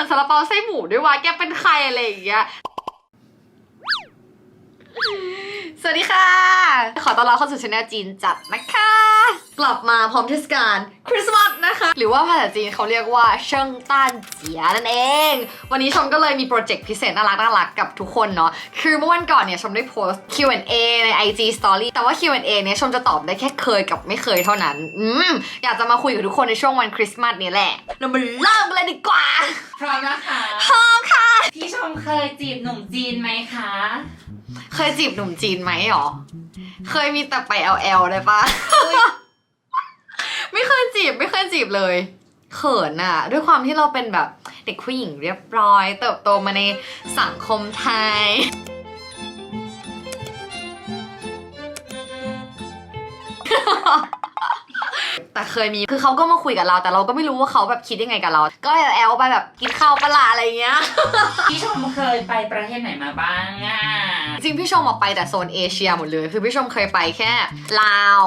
มือนซาลาเปาไส้หมูด้วยวะแกเป็นใครอะไรอย่างเงี้ย สวัสดีค่ะ ขอต้อนรับเข้าสู่ช anel จีนจัดนะคะ กลับมาพร้อมเทศกาลคริสต์มาสนะคะ หรือว่าภาษาจีนเขาเรียกว่าเชิงต้านเจียนั่นเอง วันนี้ชมก็เลยมีโปรเจกต์พิเศษน่ารักน่ารักกับทุกคนเนาะคือเมื่อวันก่อนเนี่ยชมได้โพสต์ Q&A ใน IG Story แต่ว่า Q&A เนี่ยชมจะตอบได้แค่เคยกับไม่เคยเท่านั้น อืมอยากจะมาคุยกับทุกคนในช่วงวันคริสต์มาสนี้แหละเรามาเริ่มกันเลยดีกว่าพร้อมนะคะพร้อมค่ะพี่ชมเคยจีบหนุ่มจีนไหมคะ เคยจีบหนุ่มจีนไหมหรอ เคยมีแต่ไป LL ได้ปะ ไม่เคยจีบไม่เคยจีบเลย เขินอะด้วยความที่เราเป็นแบบเด็กผู้หญิงเรียบร้อย เติบโตมาในสังคมไทย แต่เคยมีคือเขาก็มาคุยกับเรา แต่เราก็ไม่รู้ว่าเขาแบบคิดยังไงกับเรา ก็แอลไปแบบกินข้าวปะลาอะไรเงี้ย พี่ชมเคยไปประเทศไหนมาบ้างอะ จริงพี่ชมออกไปแต่โซนเอเชียหมดเลย คือพี่ชมเคยไปแค่ลาว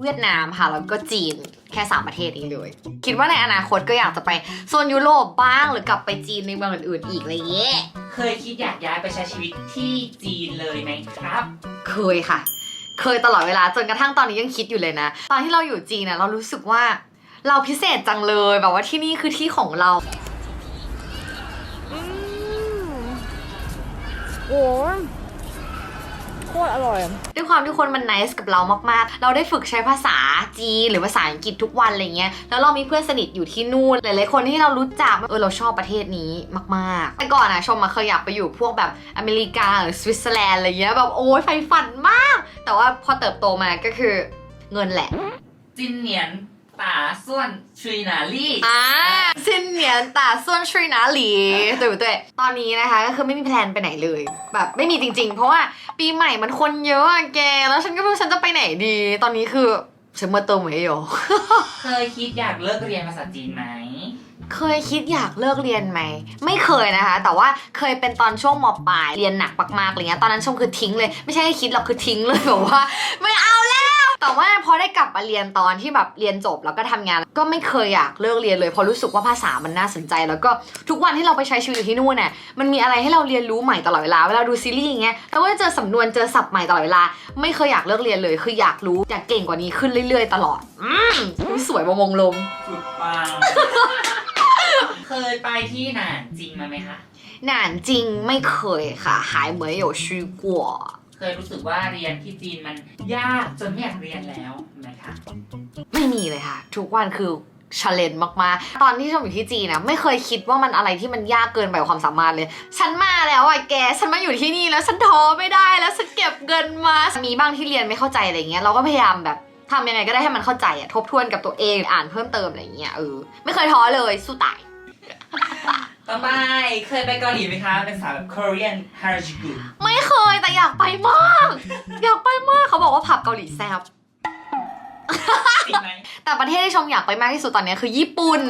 เวียดนามค่ะ แล้วก็จีนแค่ 3 ประเทศนี้เลย คิดว่าในอนาคตก็อยากจะไปโซนยุโรปบ้างหรือกลับไปจีนในเมืองอื่นๆอีกอะไรเงี้ยเคยคิดอยากย้ายไปใช้ชีวิตที่จีนเลยไหมครับ เคยค่ะ เคยตลอดเวลาจนกระทั่งตอนนี้ยังคิดอยู่เลยนะ ตอนที่เราอยู่จีนน่ะเรารู้สึกว่า เราพิเศษจังเลยแบบว่าที่นี่คือที่ของเราโอ้ยโคตรอร่อย ด้วยความที่คนมัน nice กับเรามากๆ เราได้ฝึกใช้ภาษาจีนหรือภาษาอังกฤษทุกวันอะไรเงี้ย แล้วเรามีเพื่อนสนิทอยู่ที่นู่น หลายๆคนที่เรารู้จัก เออเราชอบประเทศนี้มากๆ แต่ก่อนอะชมมาเคยอยากไปอยู่พวกแบบอเมริกาหรือสวิตเซอร์แลนด์อะไรเงี้ยแบบโอ้ยไฟฝันมาก แต่ว่าพอเติบโตมาก็คือเงินแหละจินเหนียน ตาส่วนชุยนาลี่ อ่าซินเหนียนตาส่วนชุยนาหลี对不对ตอนนี้นะคะก็คือไม่มีแพลนไปไหนเลย แบบไม่มีจริงๆ เพราะว่าปีใหม่มันคนเยอะอะแก แล้วฉันก็ไม่รู้ฉันจะไปไหนดี ตอนนี้คือฉันมาเติมไม่อยู่ เคยคิดอยากเลิกเรียนภาษาจีนไหม เคยคิดอยากเลิกเรียนไหม ไม่เคยนะคะ แต่ว่าเคยเป็นตอนช่วงมปลายเรียนหนักมากๆอะไรเงี้ยตอนนั้นชมคือทิ้งเลย ไม่ใช่ให้คิดหรอกคือทิ้งเลยแบบว่า ไม่เอาแล้ว ว แต่ว่าพอได้กลับมาเรียนตอนที่แบบเรียนจบแล้วก็ทำงาน ก็ไม่เคยอยากเลิกเรียนเลยเพราะรู้สึกว่าภาษามันน่าสนใจ แล้วก็ทุกวันที่เราไปใช้ชีวิตอยู่ที่นู่นเนี่ยมันมีอะไรให้เราเรียนรู้ใหม่ตลอดเวลาเวลาดูซีรีส์อย่างเงี้ยเราก็จะเจอสำนวนเจอศัพท์ใหม่ตลอดเวลา ไม่เคยอยากเลิกเรียนเลย คืออยากรู้อยากเก่งกว่านี้ขึ้นเรื่อย ๆ ตลอด อืมอุ๊ยสวยมามงลม สุดปัง เคยไปที่หนานจริงมาไหมคะ หนานจริงไม่เคยค่ะ还没有去过 เคยรู้สึกว่าเรียนที่จีนมันยากจนไม่อยากเรียนแล้วไหมคะไม่มีเลยค่ะ ทุกวันคือชาเลนจ์มากๆ ตอนที่ชมอยู่ที่จีนนะไม่เคยคิดว่ามันอะไรที่มันยากเกินไปกว่าความสามารถเลย ฉันมาแล้วอะแก ฉันมาอยู่ที่นี่แล้วฉันท้อไม่ได้แล้วฉันเก็บเงินมา มีบ้างที่เรียนไม่เข้าใจอะไรเงี้ยเราก็พยายามแบบทำยังไงก็ได้ให้มันเข้าใจอะทบทวนกับตัวเองอ่านเพิ่มเติมอะไรเงี้ยเออไม่เคยท้อเลยสู้ตาย ต่อไปเคยไปเกาหลีไหมคะ เป็นสาว Korean Harajuku ไม่เคยแต่อยากไปมาก อยากไปมากเขาบอกว่าผับเกาหลีแซ่บจริงไหมแต่ประเทศที่ชมอยากไปมากที่สุดตอนนี้คือญี่ปุ่น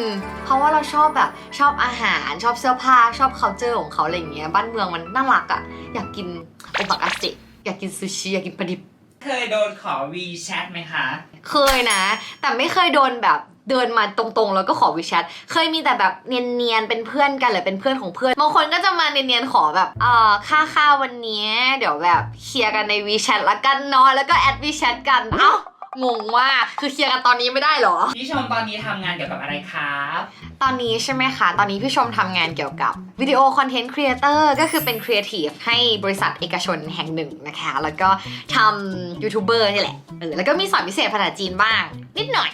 เพราะว่าเราชอบแบบชอบอาหารชอบเสื้อผ้าชอบ culture ของเขาอะไรอย่างเงี้ยบ้านเมืองมันน่ารักอะ่ะ อยากกินโอบักอาเซอยากกินซูชิอยากกินปลาดิบเคยโดนขอ WeChat ไหมคะ เคยนะ แต่ไม่เคยโดนแบบ เดินมาตรงๆ แล้วก็ขอวิแชทเคยมีแต่แบบเนียนๆ เป็นเพื่อนกันหรือเป็นเพื่อนของเพื่อนบางคนก็จะมาเนียนๆ ขอแบบเอ่อค่าข้าววันนี้ เดี๋ยวแบบเคลียร์กันในวีแชทละกันเนาะแล้วก็แอดวีแชทกันเอ้างงมากคือเคลียร์กันตอนนี้ไม่ได้เหรอ พี่ชมตอนนี้ทำงานเกี่ยวกับอะไรครับ ตอนนี้ใช่ไหมคะ ตอนนี้พี่ชมทำงานเกี่ยวกับวิดีโอคอนเทนต์ครีเอเตอร์ก็คือเป็นครีเอทีฟให้บริษัทเอกชนแห่งหนึ่งนะคะ แล้วก็ทำยูทูบเบอร์นี่แหละเออแล้วก็มีสอนพิเศษภาษาจีนบ้าง นิดหน่อย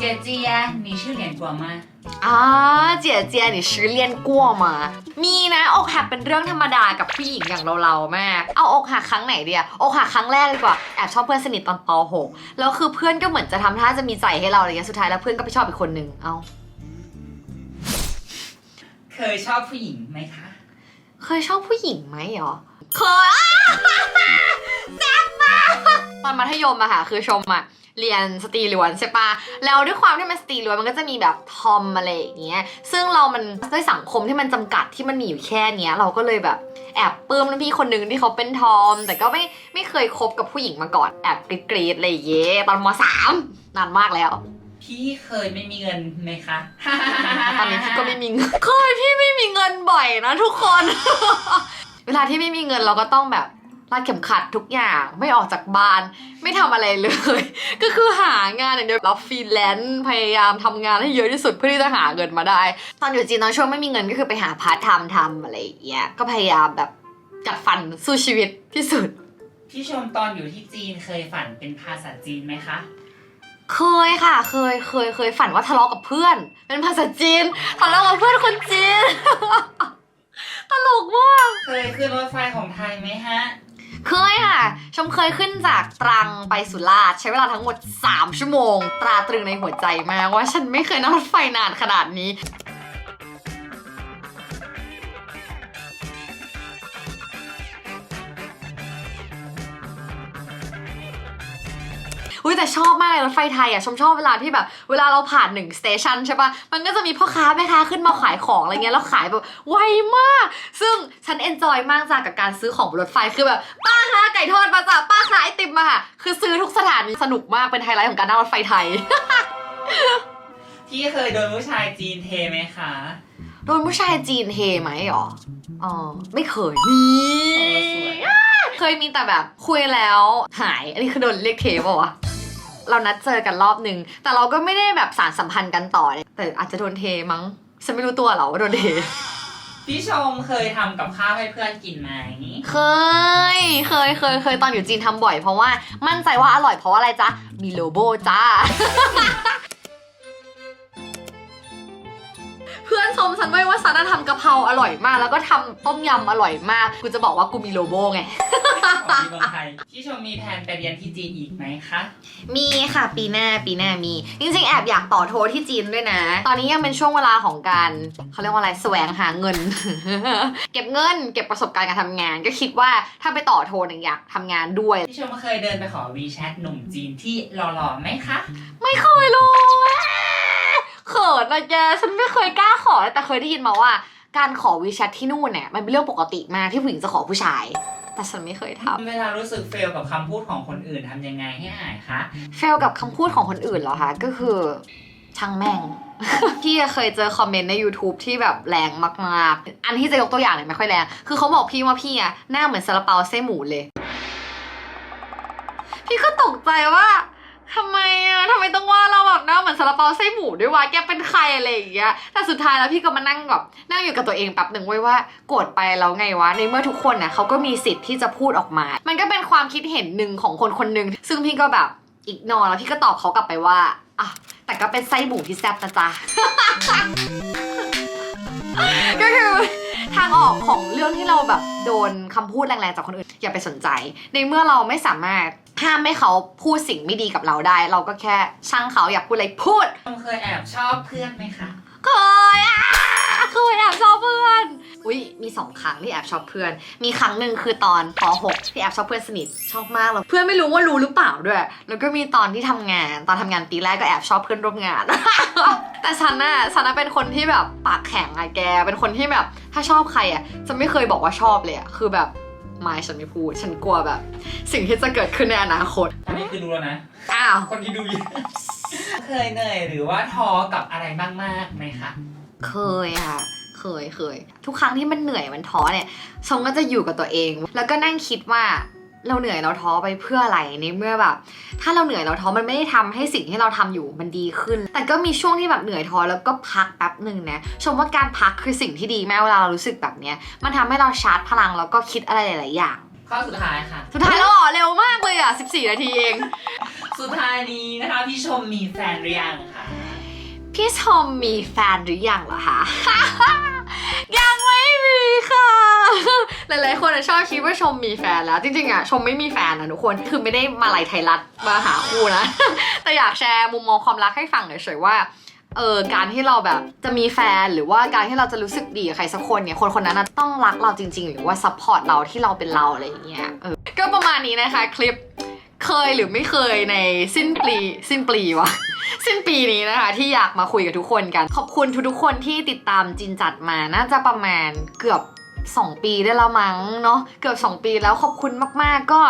เจียเจีย你是练过吗 อ่าเจียเจียนี่ชื่อเลียนกั้วมา มีนะอกหักเป็นเรื่องธรรมดากับผู้หญิงอย่างเราเราๆมาก เอาอกหักครั้งไหนเดียอกหักครั้งแรกดีกว่าแอบชอบเพื่อนสนิทตอนป .6 แล้วคือเพื่อนก็เหมือนจะทำท่าจะมีใจให้เราอะไรเงี้ยสุดท้ายแล้วเพื่อนก็ไปชอบอีกคนนึงเอา เคยชอบผู้หญิงไหมคะ เคยชอบผู้หญิงไหมหรอ เคยอ้าแซ่บมาก ตอนมัธยมอะค่ะ คือชมอะเรียนสตรีล้วนใช่ปะแล้วด้วยความที่มันสตรีล้วนมันก็จะมีแบบทอมอะไรอย่างเงี้ย ซึ่งเรามันด้วยสังคมที่มันจำกัดที่มันมีอยู่แค่เนี้ย เราก็เลยแบบแอบปลื้มรุ่นพี่คนหนึ่งที่เขาเป็นทอม แต่ก็ไม่ไม่เคยคบกับผู้หญิงมาก่อน แอบกรีดๆอะไรอย่างเงี้ยตอนมสามนานมากแล้ว พี่เคยไม่มีเงินไหมคะ ตอนนี้พี่ก็ไม่มีเงิน เคยพี่ไม่มีเงินบ่อยนะทุกคน เวลาที่ไม่มีเงินเราก็ต้องแบบ รัดเข็มขัดทุกอย่างไม่ออกจากบ้าน ไม่ทำอะไรเลย ก็คือหางานอย่างเดียวรับฟรีแลนซ์พยายามทำงานให้เยอะที่สุดเพื่อที่จะหาเงินมาได้ ตอนอยู่จีนตอนช่วงไม่มีเงินก็คือไปหาพาร์ทไทม์ทำอะไรอย่างเงี้ยก็พยายามแบบกัดฟันสู้ชีวิตที่สุดพี่ชมตอนอยู่ที่จีนเคยฝันเป็นภาษาจีนไหมคะเคยค่ะ เคย เคย เคยฝันว่าทะเลาะกับเพื่อน เป็นภาษาจีนทะเลาะกับเพื่อนคนจีน ตลกมาก เคยขึ้นรถไฟของไทยไหมฮะ เคยค่ะ ชมเคยขึ้นจากตรังไปสุราษฎร์ใช้เวลาทั้งหมด 3 ชั่วโมง ตราตรึงในหัวใจมากว่าฉันไม่เคยนั่งรถไฟนานขนาดนี้ อุ้ยแต่ชอบมากเลยรถไฟไทยอะชมชอบเวลาที่แบบ เวลาเราผ่านหนึ่งสเตชันใช่ปะมันก็จะมีพ่อค้าแม่ค้าขึ้นมาขายของอะไรเงี้ยแล้วขายแบบไวมาก ซึ่งฉันเอนจอยมากจากกับการซื้อของบนรถไฟคือแบบป้าคะไก่ทอดมาจ้ะป้าคะไอติมมาค่ะคือซื้อทุกสถานีสนุกมากเป็นไฮไลท์ของการนั่งรถไฟไทย พี่เคยโดนผู้ชายจีนเทไหมคะ โดนผู้ชายจีนเทไหมหรออ๋อไม่เคยนี่เคยมีแต่แบบคุยแล้วหาย อันนี้คือโดนเรียกเทปะวะ เรานัดเจอกันรอบหนึ่งแต่เราก็ไม่ได้แบบสารสัมพันธ์กันต่อเลยแต่อาจจะโดนเทมั้งฉันไม่รู้ตัวเหรอว่าโดนเทพี่ชมเคยทำกับข้าวให้เพื่อนกินไหม เคย เคย เคย เคยตอนอยู่จีนทำบ่อยเพราะว่ามั่นใจว่าอร่อยเพราะว่าอะไรจ๊ะ มีโลโบจ้า พื่อนชมฉันไว้ว่าฉันน่ะทำกะเพราอร่อยมาก แล้วก็ทำต้มยำอร่อยมาก กูจะบอกว่ากูมีโลโบไง ของที่เมืองไทยพี่ชมมีแผนไปเรียนที่จีนอีกไหมคะ มีค่ะปีหน้าปีหน้ามี จริงๆ แอบอยากต่อโทที่จีนด้วยนะ ตอนนี้ยังเป็นช่วงเวลาของการเขาเรียกว่าอะไรแสวงหาเงิน เก็บเงิน เก็บประสบการณ์การทำงาน ก็คิดว่าถ้าไปต่อโทเนี่ยอยากทำงานด้วยพี่ชมเคยเดินไปขอวีแชทหนุ่มจีนที่หล่อๆไหมคะ ไม่เคยเลย เขินนะแกฉันไม่เคยกล้าขอเลยแต่เคยได้ยินมาว่า การขอวีแชทที่นู่นเนี่ยมันเป็นเรื่องปกติมากที่ผู้หญิงจะขอผู้ชาย แต่ฉันไม่เคยทำเวลารู้สึกเฟลกับคำพูดของคนอื่นทำยังไงให้หายคะเฟลกับคำพูดของคนอื่นเหรอคะก็คือช่างแม่ง พี่เคยเจอคอมเมนต์ใน YouTube ที่แบบแรงมากๆ อันที่จะยกตัวอย่างเนี่ยไม่ค่อยแรง คือเขาบอกพี่ว่าพี่อะหน้าเหมือนซาลาเปาไส้หมูเลย พี่ก็ตกใจว่า ทำไมอะทำไมต้องว่าเราแบบหน้าเหมือนซาลาเปาไส้หมูด้วยวะแกเป็นใครอะไรอย่างเงี้ยแต่สุดท้ายแล้วพี่ก็มานั่งแบบนั่งอยู่กับตัวเองแป๊บหนึ่งไว้ว่าโกรธไปแล้วไงวะในเมื่อทุกคนน่ะเขาก็มีสิทธิ์ที่จะพูดออกมา มันก็เป็นความคิดเห็นหนึ่งของคนคนหนึ่งซึ่งพี่ก็แบบอีกนอแล้วพี่ก็ตอบเขากลับไปว่าอะแต่ก็เป็นไส้หมูที่แซ่บนะจ๊ะก็คือทางออกของเรื่องที่เราแบบโดนคำพูดแรงๆจากคนอื่นอย่าไปสนใจ ในเมื่อเราไม่สามารถ ห้ามให้เขาพูดสิ่งไม่ดีกับเราได้ เราก็แค่ช่างเขาอยากพูดอะไรพูดชมเคยแอบชอบเพื่อนไหมคะเคยอะเคยแอบชอบเพื่อนอุ้ยมีสองครั้งที่แอบชอบเพื่อน มีครั้งหนึ่งคือตอนป .6 ที่แอบชอบเพื่อนสนิทชอบมากเลยเพื่อนไม่รู้ว่ารู้หรือเปล่าด้วย แล้วก็มีตอนที่ทำงาน ตอนทำงานปีแรกก็แอบชอบเพื่อนร่วมงาน แต่ฉันน่ะฉันน่ะเป็นคนที่แบบปากแข็งอะแก เป็นคนที่แบบถ้าชอบใครอะจะไม่เคยบอกว่าชอบเลยอะคือแบบ ไม่ฉันไม่พูด ฉันกลัวแบบ สิ่งที่จะเกิดขึ้นในอนาคต อันนี้คือรู้แล้วนะ อ้าว คนที่ดูอยู่ เคยเหนื่อยหรือว่าท้อกับอะไรมากๆไหมคะ เคยค่ะ เคยเคย ทุกครั้งที่มันเหนื่อยมันท้อเนี่ยชงก็จะอยู่กับตัวเอง แล้วก็นั่งคิดว่า เราเหนื่อยเราท้อไปเพื่ออะไรในเมื่อแบบ ถ้าเราเหนื่อยเราท้อมันไม่ได้ทำให้สิ่งที่เราทำอยู่มันดีขึ้น แต่ก็มีช่วงที่แบบเหนื่อยท้อแล้วก็พักแป๊บหนึ่งนะชมว่าการพักคือสิ่งที่ดีมากเวลาเรารู้สึกแบบเนี้ยมันทำให้เราชาร์จพลังแล้วก็คิดอะไรหลาย ๆ อย่างข้อสุดท้ายค่ะ สุดท้ายแล้วเหรอเร็วมากเลยอะ 14 นาทีเอง สุดท้ายนี้นะคะ พี่ชมมีแฟนหรือยังคะพี่ชมมีแฟนหรือยังเหรอคะยัง ดีค่ะ หลายๆ คนอะชอบคิดว่าชมมีแฟนแล้ว จริงๆอะชมไม่มีแฟนนะทุกคนคือไม่ได้มาลัยไทยรัฐมาหาคู่นะ แต่อยากแชร์มุมมองความรักให้ฟังเฉยๆว่าเออการที่เราแบบจะมีแฟนหรือว่าการที่เราจะรู้สึกดีกับใครสักคนเนี่ยคนคนนั้นต้องรักเราจริง ๆ หรือว่าซัพพอร์ตเราที่เราเป็นเราอะไรอย่างเงี้ยเออก็ประมาณนี้นะคะคลิป เคยหรือไม่เคยในสิ้นปีสิ้นปีวะ สิ้นปีนี้นะคะ ที่อยากมาคุยกับทุกคนกัน ขอบคุณทุกๆคนที่ติดตามจินจัดมาน่าจะประมาณเกือบ 2 ปีได้แล้วมั้งเนาะเกือบ 2 ปีแล้วขอบคุณมากๆก็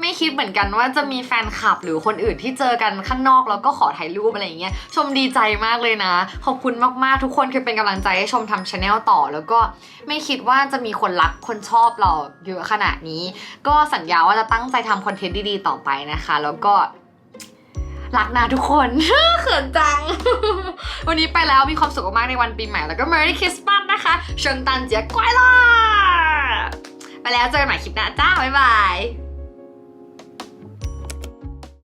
ไม่คิดเหมือนกันว่าจะมีแฟนคลับหรือคนอื่นที่เจอกันข้างนอกแล้วก็ขอถ่ายรูปอะไรอย่างเงี้ยชมดีใจมากเลยนะ ขอบคุณมากๆทุกคนคือเป็นกำลังใจให้ชมทำชาแนลต่อ แล้วก็ไม่คิดว่าจะมีคนรักคนชอบเราเยอะขนาดนี้ ก็สัญญาว่าจะตั้งใจทำคอนเทนต์ดีๆต่อไปนะคะ แล้วก็รักนะทุกคนเขินจัง วันนี้ไปแล้วมีความสุขมากในวันปีใหม่แล้วก็ Merry Christmas นะคะเชิญตันเจียกวายล่ะไปแล้วเจอกันใหม่คลิปหน้าจ้าบ๊ายบาย